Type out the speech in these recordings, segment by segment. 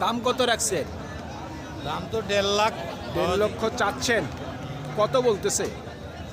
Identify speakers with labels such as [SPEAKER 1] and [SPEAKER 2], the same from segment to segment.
[SPEAKER 1] দাম কত রাখছেন?
[SPEAKER 2] দাম তো দেড় লাখ
[SPEAKER 1] দেড় লক্ষ চাচ্ছেন। কত বলতেছে?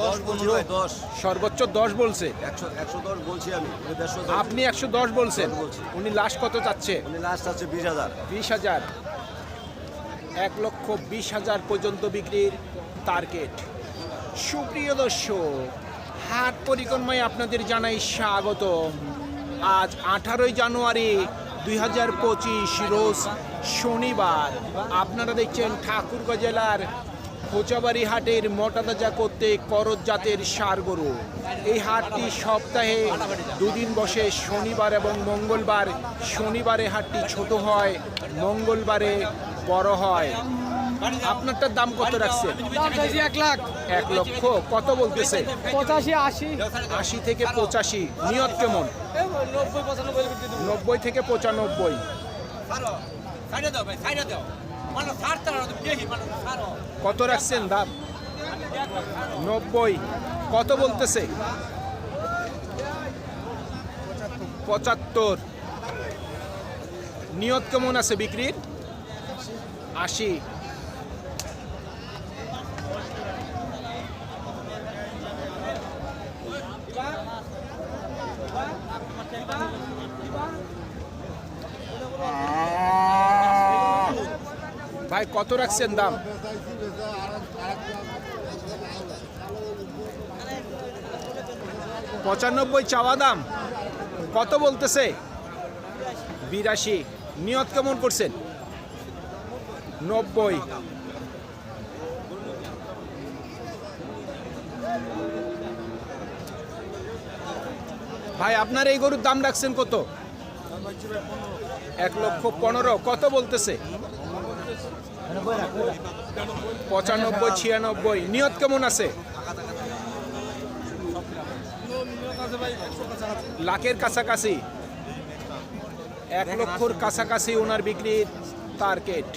[SPEAKER 2] দশ পনেরো।
[SPEAKER 3] দশ।
[SPEAKER 1] সর্বোচ্চ দশ বলছে।
[SPEAKER 3] একশো একশো দশ বলছি আমি উনি দেড়শো দশ।
[SPEAKER 1] আপনি একশো দশ বলছেন।
[SPEAKER 3] বলছি।
[SPEAKER 1] উনি লাস্ট কত চাচ্ছে?
[SPEAKER 3] লাস্ট আছে বিশ হাজার।
[SPEAKER 1] বিশ হাজার। এক লক্ষ বিশ হাজার পর্যন্ত বিক্রির টার্গেট। সুপ্রিয় দর্শক হাট পরিক্রমায় আপনাদের জানাই স্বাগত আজ আঠারোই জানুয়ারি দুই হাজার পঁচিশ রোজ শনিবার। আপনারা দেখছেন ঠাকুরগাঁ জেলার খোঁচাবাড়ি হাটের মোটাতাজা করতে করজ জাতের সার গরু। এই হাটটি সপ্তাহে দুদিন বসে, শনিবার এবং মঙ্গলবার। শনিবারে হাটটি ছোট হয়, মঙ্গলবারে বড় হয়। আপনারটার দাম কত রাখছে?
[SPEAKER 4] দাম এক লাখ।
[SPEAKER 1] এক লক্ষ। কত বলতেছে?
[SPEAKER 4] পঁচাশি আশি।
[SPEAKER 1] আশি থেকে পঁচাশি। নিয়ত কেমন?
[SPEAKER 4] নব্বই
[SPEAKER 1] থেকে পঁচানব্বই। কত রাখছেন দাম নব্বই। কত বলতেছে? পঁচাত্তর। নিয়ত কেমন আছে বিক্রির? আশি। ভাই, কত রাখছেন দাম? পঁচানব্বই চাওয়া দাম। কত বলতেছে? বিরাশি। নিয়ত কেমন করছেন? নব্বই। ভাই, আপনার এই গরুর দাম রাখছেন কত? এক লক্ষ পনেরো। কত বলতেছে? পঁচানব্বই, ছিয়ানব্বই। নিয়ত কেমন আছে? লাখের কাছাকাছি। এক লক্ষর কাছাকাছি ওনার বিক্রির টার্গেট।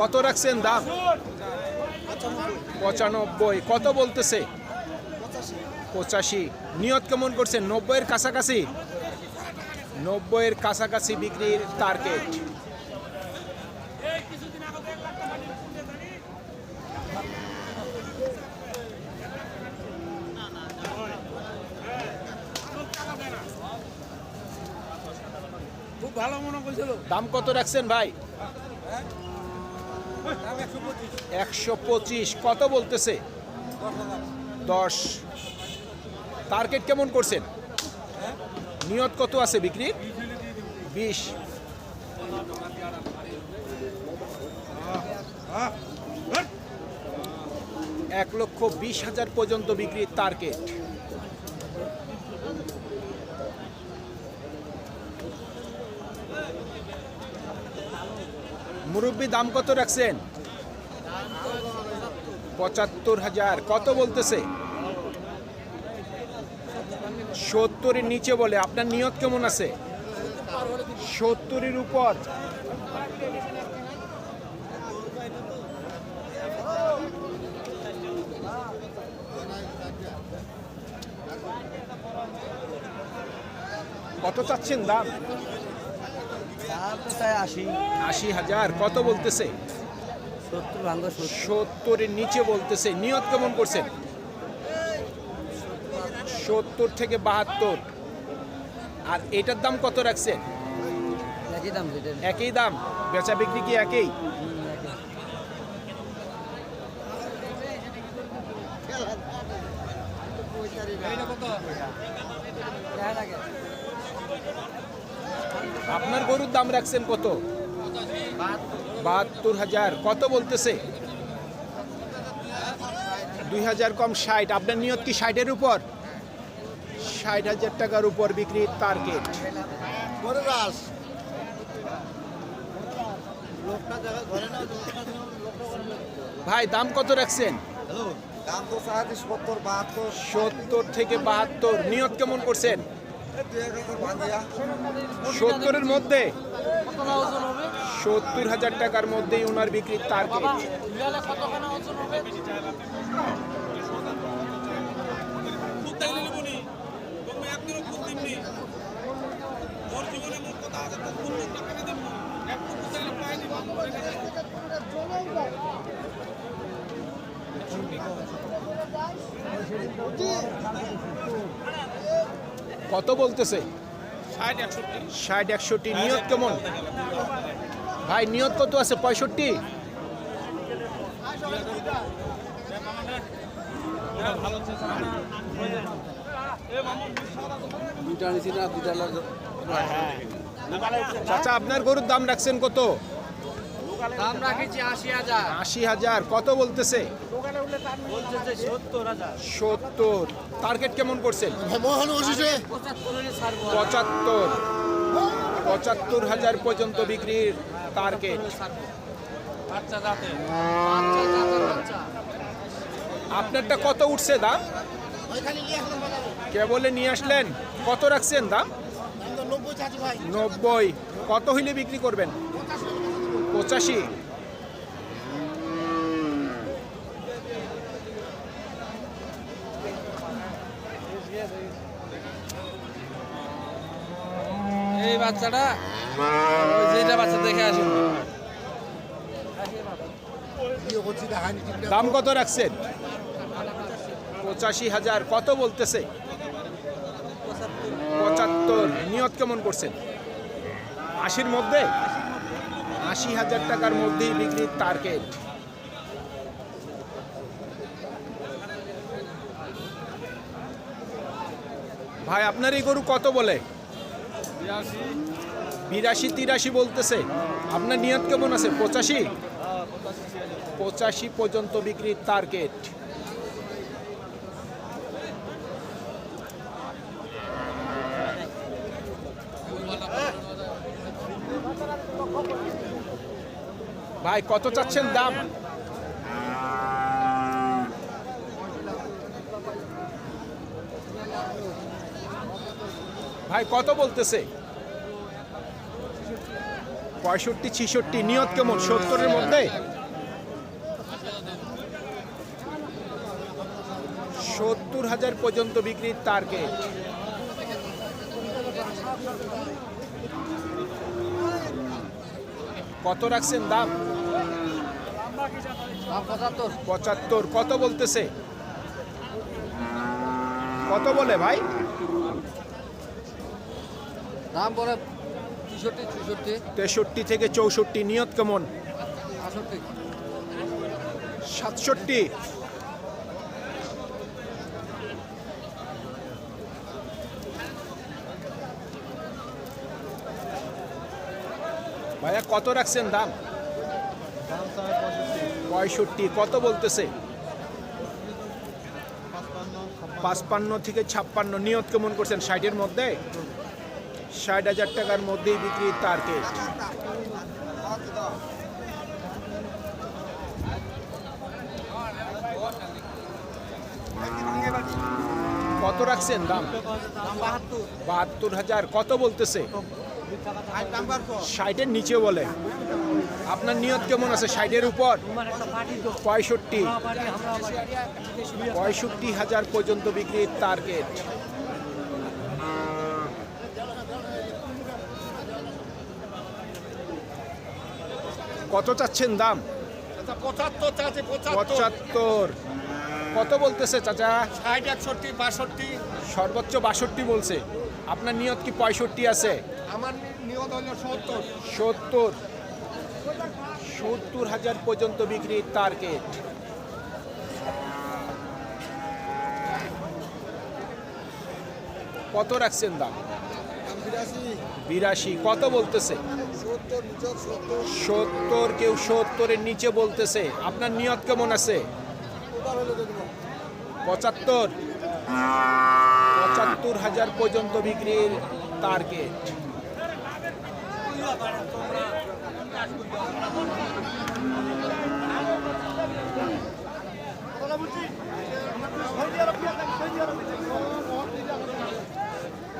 [SPEAKER 1] কত রাখছেন দাম? পঁচানব্বই। কত বলতেছে? পঁচাশি। নিয়ত কেমন করছে? নব্বইয়ের কাছাকাছি? নব্বইয়ের কাছাকাছি বিক্রির টার্গেট
[SPEAKER 4] খুব ভালো মনে করছিল।
[SPEAKER 1] দাম কত রাখছেন ভাই? একশো পঁচিশ। কত বলতেছে? দশ। টার্গেট কেমন করছেন? নিয়ত কত আছে বিক্রি? বিশ। এক লক্ষ বিশ হাজার পর্যন্ত বিক্রির টার্গেট। মুরব্বী দাম কত রাখছেন? পঁচাত্তর হাজার। কত বলতেছে? সত্তরের নিচে বলে। আপনার নিয়ত কেমন আছে? সত্তরের উপর। কত চাচ্ছেন দাম?
[SPEAKER 4] আশি
[SPEAKER 1] হাজার, কত বলতেছে? সত্তরের নিচে বলতেছে, নিয়ত কেমন করছেন? সত্তর থেকে বাহাত্তর। আর এটার দাম কত রাখছেন?
[SPEAKER 4] একই দাম,
[SPEAKER 1] বেচা বিক্রি কি একই? আপনার গরুর দাম রাখছেন কত? বাহাত্তর হাজার। কত বলতেছে? দুই হাজার কম ষাট। আপনার নিয়ত কি ষাটের উপর? ষাট হাজার টাকার উপর বিক্রির টার্গেট ভাই দাম কত রাখছেন?
[SPEAKER 3] সত্তর
[SPEAKER 1] থেকে বাহাত্তর। নিয়ত কেমন করছেন? সত্তরের মধ্যে?
[SPEAKER 4] কত না ওজন হবে?
[SPEAKER 1] সত্তর হাজার টাকার মধ্যেই ওনার বিক্রির টার্গেট কত বলতেছে? ষাট একষট্টি। নিয়ত কেমন? ভাই নিয়ত কত আছে? পঁয়ষট্টি? চাচা আপনার গরুর দাম রাখছেন কত?
[SPEAKER 4] দাম রাখেছি আশি হাজার।
[SPEAKER 1] আশি হাজার। কত বলতেছে?
[SPEAKER 4] সত্তর
[SPEAKER 1] টার্গেট কেমন করছেন পঁচাত্তর পঁচাত্তর। হাজার পর্যন্ত বিক্রির টার্গেট আপনারটা কত উঠছে দাম? কে বলে নিয়ে আসলেন? কত রাখছেন দাম? নব্বই কত হইলে বিক্রি করবেন? পঁচাশি।
[SPEAKER 4] এই বাচ্চাটা? যেটা বাচ্চা দেখে আসুন
[SPEAKER 1] দাম কত রাখছেন? পঁচাশি হাজার। কত বলতেছে? পঁচাত্তর। নিয়ত কেমন করছেন? আশির মধ্যে? আশি হাজার টাকার মধ্যেই বিক্রির টার্গেট ভাই আপনার এই গরু কত বলে? বিরাশি, তিরাশি বলতেছে। আপনার নিয়ত কেমন আছে? পঁচাশি? পঁচাশি পর্যন্ত বিক্রির টার্গেট ভাই, কত চাচ্ছেন দাম? ভাই, কত বলতেছে? পঁয়ষট্টি, ছিষট্টি, নিয়ত কেমন? সত্তরের মধ্যে? সত্তর হাজার পর্যন্ত বিক্রির টার্গেট কত রাখছেন দাম?
[SPEAKER 4] পঁচাত্তর।
[SPEAKER 1] কত বলতেছে? কত বলে ভাই?
[SPEAKER 4] দাম তেষট্টি চৌষট্টি।
[SPEAKER 1] তেষট্টি থেকে চৌষট্টি নিয়ত কেমন? সাতষট্টি। ভাইয়া কত রাখছেন দাম? পঁয়ষট্টি। কত বলতেছে? পাঁচপান্ন থেকে ছাপ্পান্ন। নিয়ত কেমন করছেন? ষাটের মধ্যে? ষাট হাজার টাকার মধ্যেই বিক্রির টার্গেট কত রাখছেন দাম? বাহাত্তর হাজার। কত বলতেছে? ষাটের নিচে বলে। আপনার নিয়ত কেমন আছে? ষাটের উপর? পঁয়ষট্টি। পঁয়ষট্টি হাজার পর্যন্ত বিক্রির টার্গেট কত চাচ্ছেন দাম? পঁচাত্তর কত বলতেছে চাচা?
[SPEAKER 5] ষাট একষট্টি বাষট্টি।
[SPEAKER 1] সর্বোচ্চ বাষট্টি বলছে। আপনার নিয়ত কি পঁয়ষট্টি আছে?
[SPEAKER 5] আমার নিয়ত হলো সত্তর।
[SPEAKER 1] সত্তর। সত্তর হাজার পর্যন্ত বিক্রির টার্গেট কত রাখছেন দাম? বিরাশি। কত বলতেছে? সত্তর, কেউ সত্তরের নিচে বলতেছে। আপনার নিয়ত কেমন আছে? পঁচাত্তর। পঁচাত্তর হাজার পর্যন্ত বিক্রির টার্গেট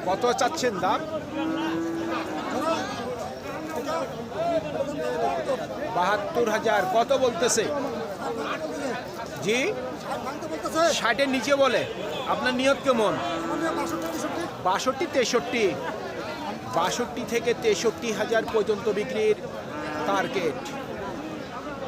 [SPEAKER 1] কত চাচ্ছেন দাম? বাহাত্তর হাজার, কত বলতেছে? জি? ষাটের নিচে বলে। আপনার নিয়ত কেমন? বাষট্টি, তেষট্টি। বাষট্টি থেকে তেষট্টি হাজার পর্যন্ত বিক্রির টার্গেট